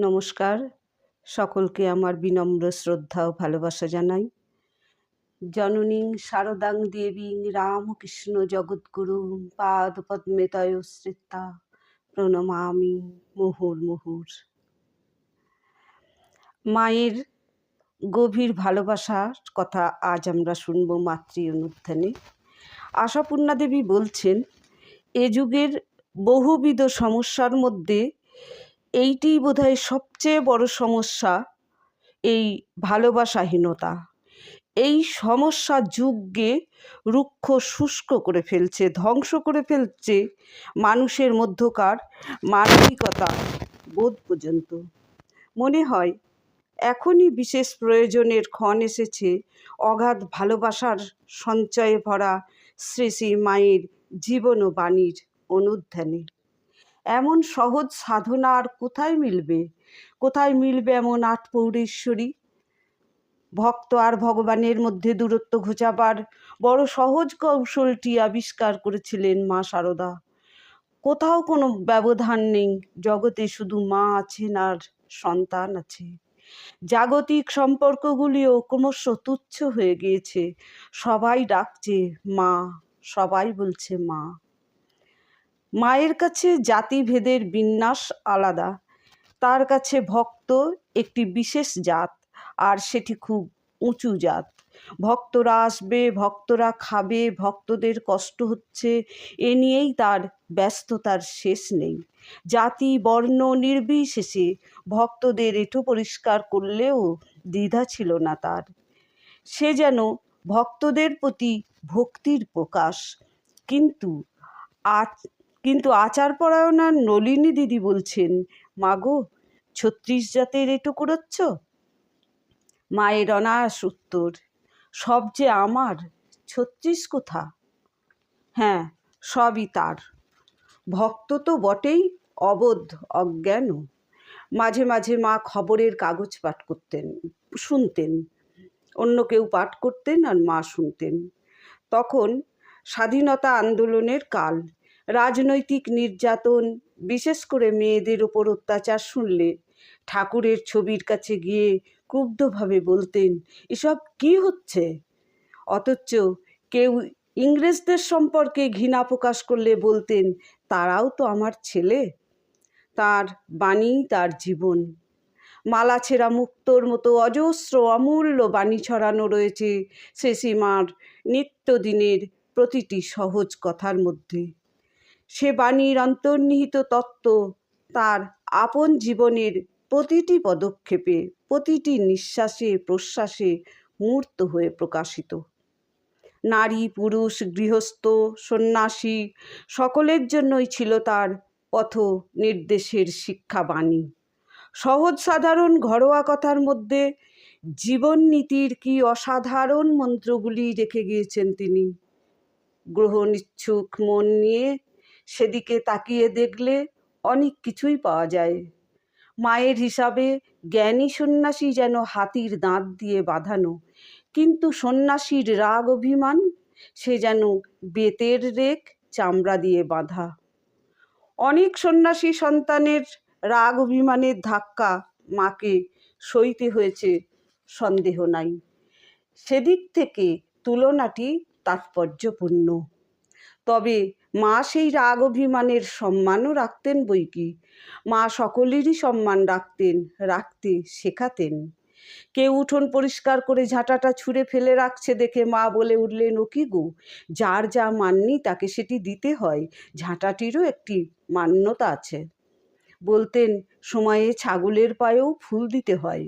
নমস্কার। সকলকে আমার বিনম্র শ্রদ্ধা ও ভালোবাসা জানাই। জননীং শারদাং দেবীং রামকৃষ্ণ জগদ্গুরু পাদ পদ্মে তয়শ্রিতা প্রণমামি মুহুর মুহুর। মায়ের গভীর ভালোবাসার কথা আজ আমরা শুনব মাতৃ অনুধ্যানে। আশাপূর্ণা দেবী বলছেন, এ যুগের বহুবিধ সমস্যার মধ্যে এইটি বোধহয় সবচেয়ে বড় সমস্যা, এই ভালোবাসাহীনতা। এই সমস্যা যুগকে রুক্ষ শুষ্ক করে ফেলছে, ধ্বংস করে ফেলছে মানুষের মধ্যকার মানবিকতা বোধ পর্যন্ত। মনে হয়, এখনই বিশেষ প্রয়োজনের ক্ষণ এসেছে, অগাধ ভালোবাসার সঞ্চয়ে ভরা শ্রী শ্রী মায়ের জীবন ও বাণীর অনুধ্যানে। এমন সহজ সাধনা আর কোথায় মিলবে? কোথায় মিলবে এমন আট পৌরেশ্বরী? ভক্ত আর ভগবানের মধ্যে দূরত্ব ঘোচাবার বড় সহজ কৌশলটি আবিষ্কার করেছিলেন মা সারদা। কোথাও কোনো ব্যবধান নেই, জগতে শুধু মা আছেন আর সন্তান আছে। জাগতিক সম্পর্কগুলিও ক্রমশ তুচ্ছ হয়ে গিয়েছে। সবাই ডাকছে মা, সবাই বলছে মা। মায়ের কাছে জাতিভেদের বিন্যাস আলাদা। তার কাছে ভক্ত একটি বিশেষ জাত, আর সেটি খুব উঁচু জাত। ভক্তরা আসবে, ভক্তরা খাবে, ভক্তদের কষ্ট হচ্ছে, এ নিয়েই তার ব্যস্ততার শেষ নেই। জাতি, বর্ণ নির্বিশেষে ভক্তদের এঁটো পরিষ্কার করলেও দ্বিধা ছিল না তার। সে যেন ভক্তদের প্রতি ভক্তির প্রকাশ, কিন্তু আজ কিন্তু আচারপরায়ণা নলিনী দিদি বলছেন মাগো ছত্রিশ জাতের এটু করচ্ছ মায়ের অনায়াস উত্তর, সব যে আমার, ছত্রিশ কোথা? হ্যাঁ সবই তার। ভক্ত তো বটেই, অবোধ অজ্ঞান মাঝে মাঝে মা খবরের কাগজ পাঠ করতেন, শুনতেন, অন্য কেউ পাঠ করতেন আর মা শুনতেন। তখন স্বাধীনতা আন্দোলনের কাল রাজনৈতিক নির্যাতন, বিশেষ করে মেয়েদের ওপর অত্যাচার শুনলে ঠাকুরের ছবির কাছে গিয়ে ক্রুব্ধভাবে বলতেন, এসব কি হচ্ছে? অথচ কেউ ইংরেজদের সম্পর্কে ঘৃণা প্রকাশ করলে বলতেন, তারাও তো আমার ছেলে, তার বাণী তার জীবন। মালা ছেঁড়া মুক্তোর মতো অজস্র অমূল্য বাণী ছড়ানো রয়েছে শেষিমার নিত্যদিনের প্রতিটি সহজ কথার মধ্যে। সে বাণীর অন্তর্নিহিত তত্ত্ব তার আপন জীবনের প্রতিটি পদক্ষেপে, প্রতিটি নিঃশ্বাসে, প্রশ্বাসে মূর্ত হয়ে প্রকাশিত। নারী, পুরুষ, গৃহস্থ, সন্ন্যাসী সকলের জন্যই ছিল তার পথ নির্দেশের শিক্ষাবাণী সহজ সাধারণ ঘরোয়া কথার মধ্যে জীবন নীতির কি অসাধারণ মন্ত্রগুলি রেখে গিয়েছেন তিনি। গ্রহণ ইচ্ছুক মন নিয়ে সেদিকে তাকিয়ে দেখলে অনেক কিছুই পাওয়া যায়। মায়ের হিসাবে জ্ঞানী সন্ন্যাসী যেন হাতির দাঁত দিয়ে বাঁধানো, কিন্তু সন্ন্যাসীর রাগ অভিমান, সে যেন বেতের রেক চামড়া দিয়ে বাঁধা। অনেক সন্ন্যাসী সন্তানের রাগ অভিমানের ধাক্কা মাকে সইতে হয়েছে, সন্দেহ নাই। সেদিক থেকে তুলনাটি তাৎপর্যপূর্ণ। তবে মা সেই রাগ অভিমানের সম্মানও রাখতেন বই কি। মা সকলেরই সম্মান রাখতেন, রাখতে শেখাতেন। কেউ উঠোন পরিষ্কার করে ঝাঁটাটা ছুঁড়ে ফেলে রাখছে দেখে মা বলে উঠলেন, ও কি গো? যার যা মাননি তাকে সেটি দিতে হয়। ঝাঁটাটিরও একটি মান্যতা আছে। বলতেন, সময়ে ছাগলের পায়েও ফুল দিতে হয়।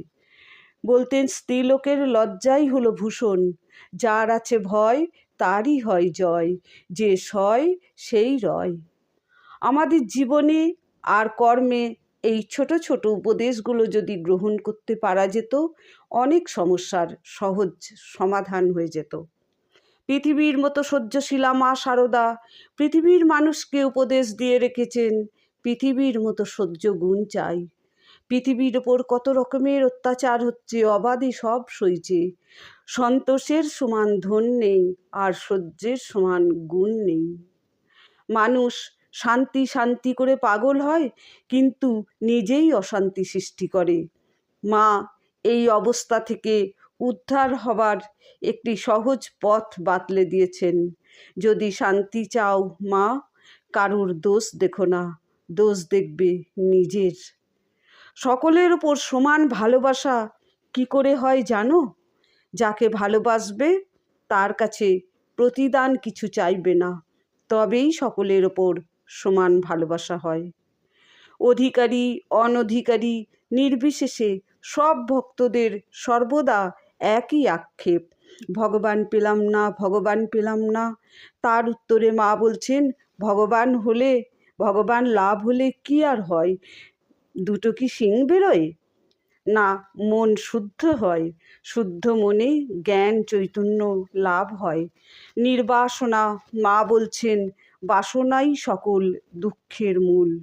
বলতেন, স্ত্রীলোকের লজ্জাই হলো ভূষণ। যার আছে ভয় তারই হয় জয়, যে সয় সেই রয়। আমাদের জীবনে আর কর্মে এই ছোট ছোট উপদেশগুলো যদি গ্রহণ করতে পারা যেত, অনেক সমস্যার সহজ সমাধান হয়ে যেত। পৃথিবীর মতো সহ্যশীলা মা সারদা, পৃথিবীর মানুষকে উপদেশ দিয়ে রেখেছেন, পৃথিবীর মতো সহ্য গুণ চাই। পৃথিবীর ওপর কত রকমের অত্যাচার হচ্ছে, অবাধে সব সইছে। সন্তোষের সমান ধন নেই, আর সহ্যের সমান গুণ নেই। মানুষ শান্তি শান্তি করে পাগল হয়, কিন্তু নিজেই অশান্তি সৃষ্টি করে। মা, এই অবস্থা থেকে উদ্ধার হবার একটি সহজ পথ বাতলে দিয়েছেন। যদি শান্তি চাও মা, কারুর দোষ দেখো না, দোষ দেখবে নিজের। সকলের ওপর সমান ভালোবাসা কি করে হয় জানো? যাকে ভালোবাসবে, তার কাছে প্রতিদান কিছু চাইবে না। তবেই সকলের ওপর সমান ভালোবাসা হয়। অধিকারী, অনধিকারী, নির্বিশেষে সব ভক্তদের সর্বদা একই আক্ষেপ। ভগবান পেলাম না, ভগবান পেলাম না। তার উত্তরে মা বলছেন, ভগবান হলে, ভগবান লাভ হলে কি আর হয়? দুটো কি শিং বেরোয়? না, মন শুদ্ধ হয়। শুদ্ধ মনে জ্ঞান চৈতন্য লাভ হয়। নির্বাসনা, মা বলছেন, বাসনাই সকল দুঃখের মূল।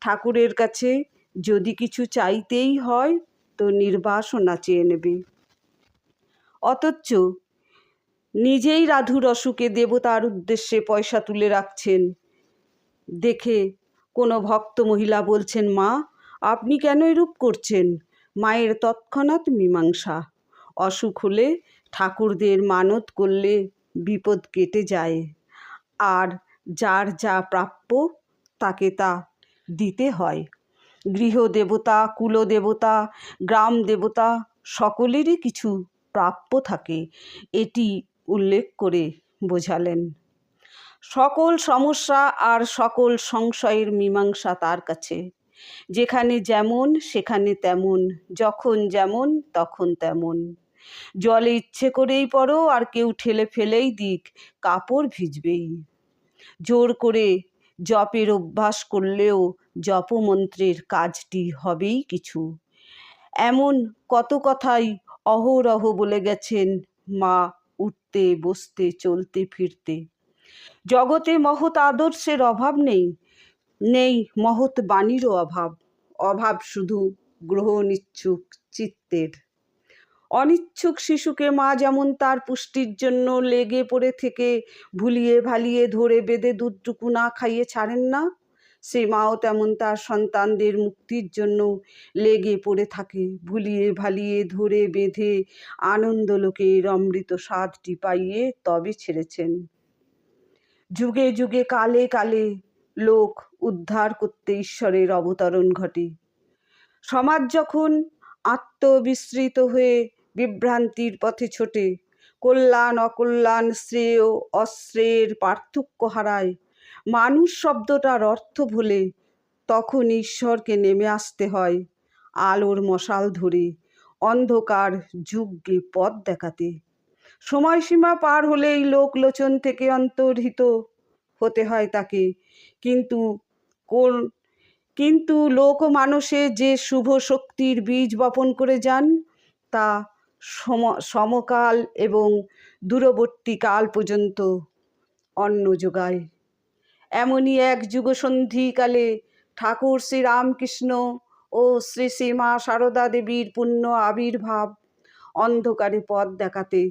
ঠাকুরের কাছে যদি কিছু চাইতেই হয়, তো নির্বাসনা চেয়ে নেবে। অথচ নিজেই রাধু রসুকে দেবতার উদ্দেশ্যে পয়সা তুলে রাখছেন। দেখে কোনো ভক্ত মহিলা বলছেন, মা, আপনি কেন এরূপ করছেন? মায়ের তৎক্ষণাৎ মীমাংসা। অসুখ হলে ঠাকুরদের মানত করলে বিপদ কেটে যায়। আর যার যা প্রাপ্য তাকে তা দিতে হয়। গৃহদেবতা, কুলদেবতা গ্রাম দেবতা সকলেরই কিছু প্রাপ্য থাকে, এটি উল্লেখ করে বোঝালেন। সকল সমস্যা আর সকল সংশয়ের মীমাংসা তার কাছে। যেখানে যেমন, সেখানে তেমন, যখন যেমন, তখন তেমন। জলে ইচ্ছে করেই পড়ো, আর কেউ ঠেলে ফেলেই দিক, কাপড় ভিজবেই। জোর করে জপের অভ্যাস করলেও জপমন্ত্রের কাজটি হবেই কিছু। এমন কত কথাই অহরহ বলে গেছেন মা উঠতে, বসতে, চলতে, ফিরতে। জগতে মহৎ আদর্শের অভাব নেই। নেই মহৎ বাণীরও অভাব অভাব শুধু গ্রহণ ইচ্ছুক চিত্তের। অনিচ্ছুক শিশুকে মা যেমন তার পুষ্টির জন্য লেগে পড়ে থেকে ভুলিয়ে ভালিয়ে ধরে বেঁধে দুধটুকু না খাইয়ে ছাড়েন না সে মাও তেমন তার সন্তানদের মুক্তির জন্য লেগে পড়ে থাকে, ভুলিয়ে ভালিয়ে ধরে বেঁধে আনন্দলোকের অমৃত স্বাদটি পাইয়ে তবে ছেড়েছেন। যুগে যুগে কালে কালে লোক উদ্ধার করতে ঈশ্বরের অবতরণ ঘটে। সমাজ যখন আত্মবিস্মৃত হয়ে বিভ্রান্তির পথে ছোটে, কল্যাণ, অকল্যাণ, শ্রেয়, অশ্রেয়ের পার্থক্য হারায়, মানুষ শব্দটার অর্থ ভুলে তখন ঈশ্বরকে নেমে আসতে হয় আলোর মশাল ধরে, অন্ধকার যুগকে পথ দেখাতে। সময়সীমা পার হলেই লোকলোচন থেকে অন্তর্হিত হতে হয় তাকে। কিন্তু কোন কিন্তু লোক মানুষে যে শুভ শক্তির বীজ বপন করে যান, তা সম, সমকাল এবং দূরবর্তী কাল পর্যন্ত অন্ন যোগায়। এমনই এক যুগসন্ধিকালে ঠাকুর শ্রী রামকৃষ্ণ ও শ্রী শ্রীমা সারদা দেবীর পুণ্য আবির্ভাব অন্ধকারে পথ দেখাতে,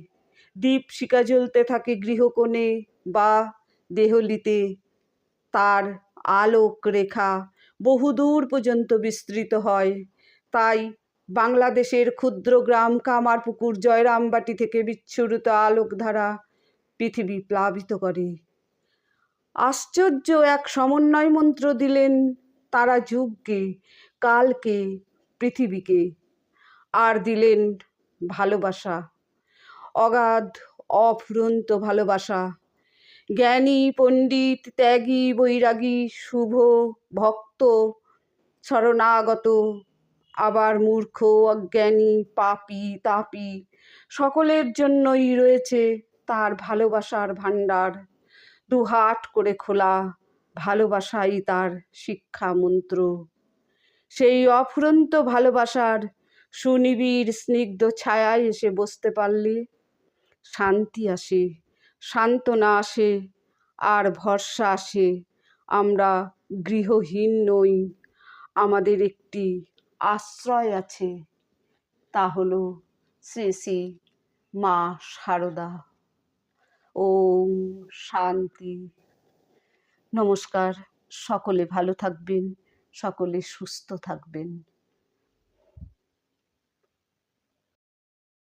দীপ শিকা জ্বলতে থাকে গৃহকোণে বা দেহলিতে তার আলোক রেখা বহুদূর পর্যন্ত বিস্তৃত হয়। তাই বাংলাদেশের ক্ষুদ্র গ্রাম কামারপুকুর জয়রামবাটি থেকে বিচ্ছুরিত আলোকধারা পৃথিবী প্লাবিত করে। আশ্চর্য এক সমন্বয় মন্ত্র দিলেন তারা যুগকে, কালকে, পৃথিবীকে। আর দিলেন ভালোবাসা, অগাধ, অফুরন্ত ভালোবাসা। জ্ঞানী, পণ্ডিত, ত্যাগী, বৈরাগী, শুভ, ভক্ত, শরণাগত, আবার মূর্খ, অজ্ঞানী, পাপি, তাপি, সকলের জন্যই রয়েছে তার ভালোবাসার ভাণ্ডার। দুহাট করে খোলা, ভালোবাসাই তার শিক্ষা মন্ত্র। সেই অফুরন্ত ভালোবাসার সুনিবিড় স্নিগ্ধ ছায়ায় এসে বসতে পারলে শান্তি আসে। সান্ত্বনা আসে আর ভরসা আসে। আমরা গৃহহীন নই, আমাদের একটি আশ্রয় আছে। তা হল শ্রী শ্রী মা সারদা। ওম শান্তি। নমস্কার। সকলে ভালো থাকবেন, সকলে সুস্থ থাকবেন।